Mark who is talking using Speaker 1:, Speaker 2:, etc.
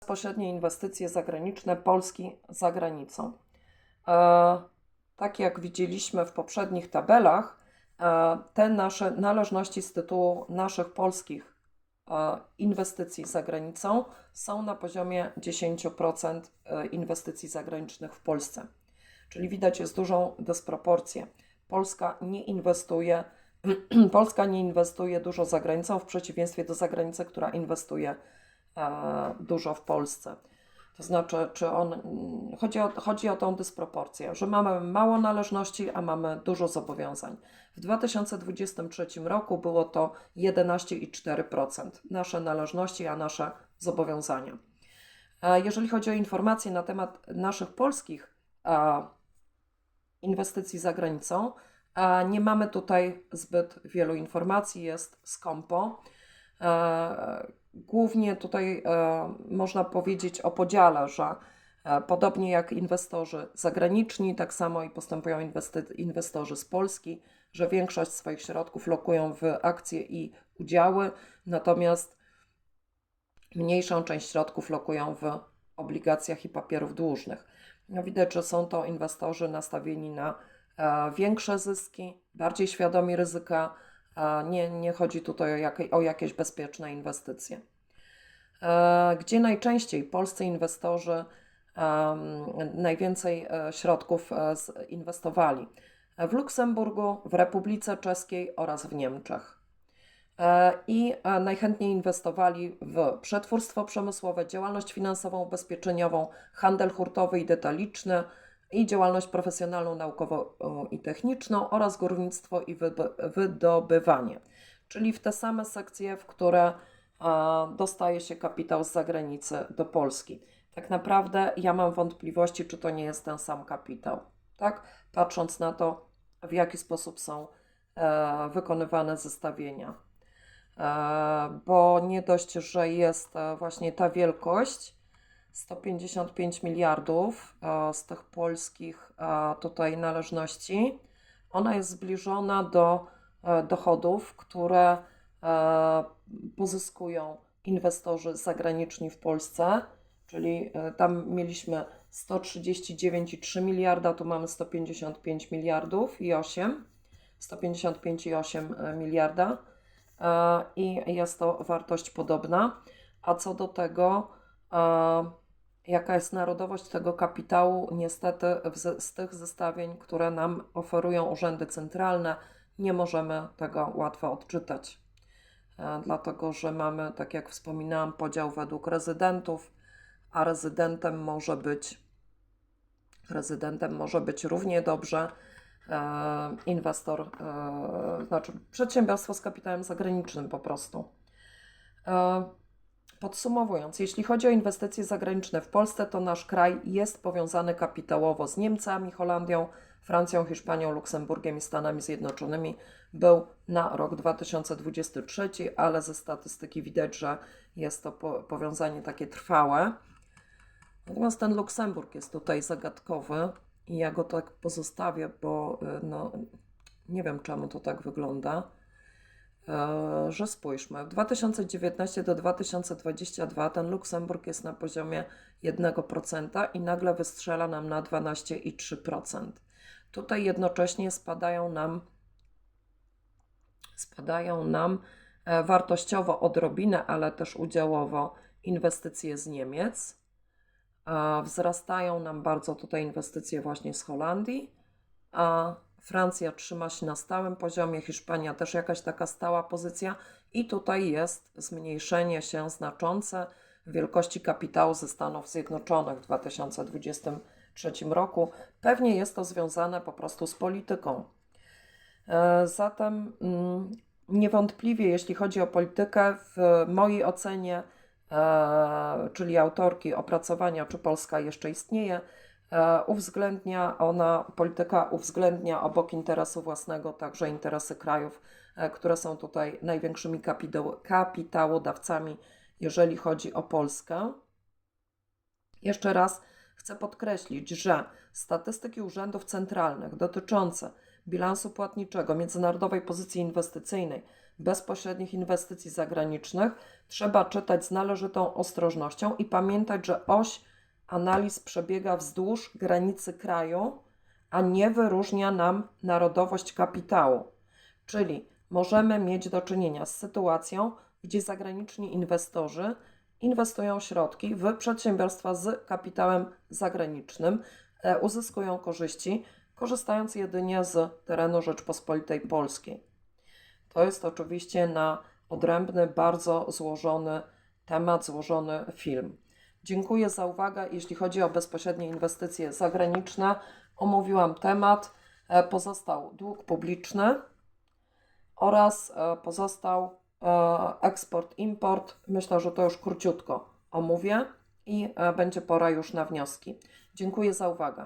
Speaker 1: bezpośrednie inwestycje zagraniczne Polski za granicą. E, tak jak widzieliśmy w poprzednich tabelach, e, te nasze należności z tytułu naszych polskich e, inwestycji za granicą są na poziomie 10% e, inwestycji zagranicznych w Polsce. Czyli widać jest dużą dysproporcję. Polska nie inwestuje, Polska nie inwestuje dużo za granicą w przeciwieństwie do zagranicy, która inwestuje dużo w Polsce. To znaczy, czy on, mm, chodzi, o, chodzi o tą dysproporcję, że mamy mało należności, a mamy dużo zobowiązań. W 2023 roku było to 11,4% nasze należności, a nasze zobowiązania. E, Jeżeli chodzi o informacje na temat naszych polskich e, inwestycji za granicą, e, nie mamy tutaj zbyt wielu informacji, jest skąpo. Głównie tutaj e, można powiedzieć o podziale, że e, podobnie jak inwestorzy zagraniczni, tak samo i postępują inwestorzy z Polski, że większość swoich środków lokują w akcje i udziały, natomiast mniejszą część środków lokują w obligacjach i papierów dłużnych. No widać, że są to inwestorzy nastawieni na e, większe zyski, bardziej świadomi ryzyka, nie, nie chodzi tutaj o, jakie, o jakieś bezpieczne inwestycje. E, Gdzie najczęściej polscy inwestorzy najwięcej e, środków e, inwestowali? W Luksemburgu, w Republice Czeskiej oraz w Niemczech. E, I e, najchętniej inwestowali w przetwórstwo przemysłowe, działalność finansową, ubezpieczeniową, handel hurtowy i detaliczny i działalność profesjonalną, naukową i techniczną oraz górnictwo i wydo- wydobywanie. Czyli w te same sekcje, w które dostaje się kapitał z zagranicy do Polski. Tak naprawdę ja mam wątpliwości, czy to nie jest ten sam kapitał. Tak? Patrząc na to, w jaki sposób są e, wykonywane zestawienia. E, bo nie dość, że jest e, właśnie ta wielkość 155 miliardów e, z tych polskich e, tutaj należności, ona jest zbliżona do e, dochodów, które pozyskują inwestorzy zagraniczni w Polsce, czyli tam mieliśmy 139,3 miliarda, tu mamy 155 miliardów i 8, 155,8 miliarda. I jest to wartość podobna. A co do tego, jaka jest narodowość tego kapitału, niestety ze- z tych zestawień, które nam oferują urzędy centralne, nie możemy tego łatwo odczytać. E, Dlatego, że mamy, tak jak wspominałam, podział według rezydentów, a rezydentem może być rezydentem może być równie dobrze e, inwestor, e, znaczy przedsiębiorstwo z kapitałem zagranicznym po prostu. Podsumowując, jeśli chodzi o inwestycje zagraniczne w Polsce, to nasz kraj jest powiązany kapitałowo z Niemcami, Holandią, Francją, Hiszpanią, Luksemburgiem i Stanami Zjednoczonymi. Był na rok 2023, ale ze statystyki widać, że jest to po, powiązanie takie trwałe. Natomiast ten Luksemburg jest tutaj zagadkowy i ja go tak pozostawię, bo y, no, nie wiem czemu to tak wygląda. E, Że spójrzmy, w 2019 do 2022 ten Luksemburg jest na poziomie 1% i nagle wystrzela nam na 12,3%. Tutaj jednocześnie spadają nam spadają nam e, wartościowo odrobinę, ale też udziałowo inwestycje z Niemiec. A Wzrastają nam bardzo tutaj inwestycje właśnie z Holandii, a Francja trzyma się na stałym poziomie, Hiszpania też jakaś taka stała pozycja i tutaj jest zmniejszenie się znaczące wielkości kapitału ze Stanów Zjednoczonych w 2023 roku. Pewnie jest to związane po prostu z polityką. E, Zatem mm, niewątpliwie, jeśli chodzi o politykę, w mojej ocenie, e, czyli autorki opracowania, czy Polska jeszcze istnieje, uwzględnia ona, polityka uwzględnia obok interesu własnego także interesy krajów, e, które są tutaj największymi kapitał, kapitałodawcami, jeżeli chodzi o Polskę. Jeszcze raz chcę podkreślić, że statystyki urzędów centralnych dotyczące bilansu płatniczego, międzynarodowej pozycji inwestycyjnej, bezpośrednich inwestycji zagranicznych trzeba czytać z należytą ostrożnością i pamiętać, że oś analiz przebiega wzdłuż granicy kraju, a nie wyróżnia nam narodowość kapitału. Czyli możemy mieć do czynienia z sytuacją, gdzie zagraniczni inwestorzy inwestują środki w przedsiębiorstwa z kapitałem zagranicznym, e, uzyskują korzyści, korzystając jedynie z terenu Rzeczpospolitej Polskiej. To jest oczywiście na odrębny, bardzo złożony temat, złożony film. Dziękuję za uwagę. Jeśli chodzi o bezpośrednie inwestycje zagraniczne, omówiłam temat. E, Pozostał dług publiczny oraz e, pozostał e, eksport, import. Myślę, że to już króciutko omówię i będzie pora już na wnioski. Dziękuję za uwagę.